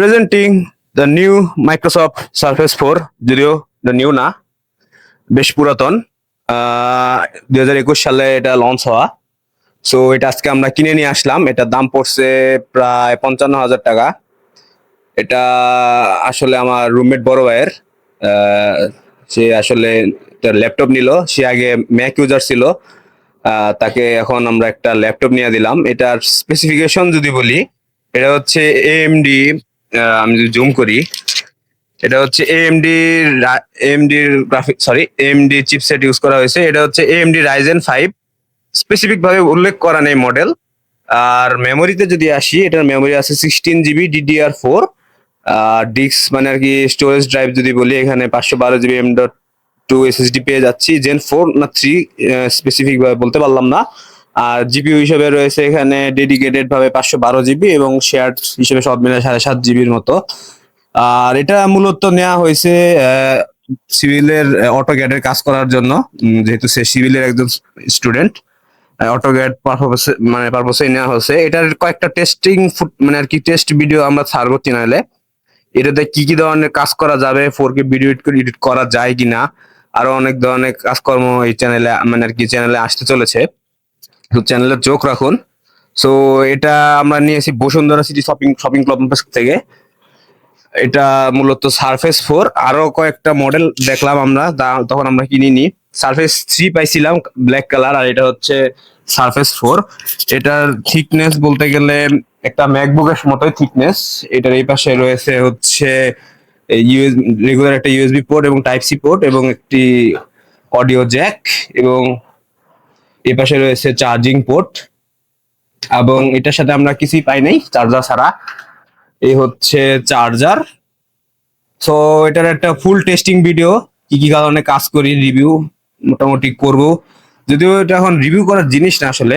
Presenting the new Microsoft Surface four যদিও the new না, বেশ পুরাতন। দুই হাজার একুশ সালে এটা লঞ্চ হওয়া। সো এটা আজকে আমরা কিনে নিয়ে আসলাম। এটার দাম পড়ছে প্রায় পঞ্চান্ন হাজার টাকা। এটা আসলে আমার রুমমেট বড় ভাইয়ের। সে আসলে তার ল্যাপটপ নিল। সে আগে ম্যাক ইউজার ছিল। তাকে এখন আমরা একটা ল্যাপটপ নিয়ে দিলাম। এটার স্পেসিফিকেশন যদি বলি, এটা হচ্ছে এএমডি আমি যদি জুম করি, এটা হচ্ছে AMD AMD graphic sorry AMD chipset use করা হয়েছে। এটা হচ্ছে এএমডি রাইজেন ফাইভ স্পেসিফিক ভাবে উল্লেখ করা নেই মডেল আর মেমোরিতে যদি আসি, এটার মেমোরি আছে সিক্সটিন জিবি ডিডিআর ফোর আর ডিস্ক মানে আর কি স্টোরেজ ড্রাইভ যদি বলি, এখানে পাঁচশো বারো জিবি এম টু এসএসডি পেয়ে যাচ্ছি। জেন ফোর না থ্রি স্পেসিফিক ভাবে বলতে পারলাম না। আর জিপিইউ হিসেবে রয়েছে এখানে ডেডিকেটেড ভাবে পাঁচশো বারো জিবি এবং শেয়ার হিসেবে সব মিলে সাড়ে সাত জিবির মতো। আর এটা মূলত নেওয়া হয়েছে সিভিলের অটো গ্যাডের কাজ করার জন্য। যেহেতু সে সিভিলের একজন স্টুডেন্ট অটো গ্যাড পারপাসে মানে পারপাসে নেওয়া হয়েছে। এটার কয়েকটা টেস্টিং মানে আর কি টেস্ট ভিডিও আমরা ছাড়বো চ্যানেলে এটাতে কি কি ধরনের কাজ করা যাবে ফোর কে ভিডিও এডিট করা যায় কিনা, আরও অনেক ধরনের কাজকর্ম এই চ্যানেলে মানে আর কি চ্যানেলে আসতে চলেছে। তো চ্যানেলে চোখ রাখুন। সো এটা আমরা নিয়েছি Bashundhara city shopping shopping complex থেকে। এটা মূলত সারফেস ফোর আরও কয়েকটা মডেল দেখলাম আমরা তখন আমরা কিনিনি। সারফেস থ্রি পাইছিলাম ব্ল্যাক কালার আর এটা হচ্ছে সারফেস ফোর এটার থিকনেস বলতে গেলে একটা ম্যাকবুকের মতোই থিকনেস এটার এই পাশে রয়েছে হচ্ছে ইউএস রেগুলার একটা ইউএসবি পোর্ট এবং টাইপ সি পোর্ট এবং একটি অডিও জ্যাক এবং এই পাশে রয়েছে চার্জিং পোর্ট এবং এটার সাথে আমরা কিছুই পাই নাই চার্জার ছাড়া। এই হচ্ছে চার্জার সো এটার একটা ফুল টেস্টিং ভিডিও কি কি কারণে কাজ করি রিভিউ মোটামুটি করব। যদিও এটা এখন রিভিউ করার জিনিস না আসলে।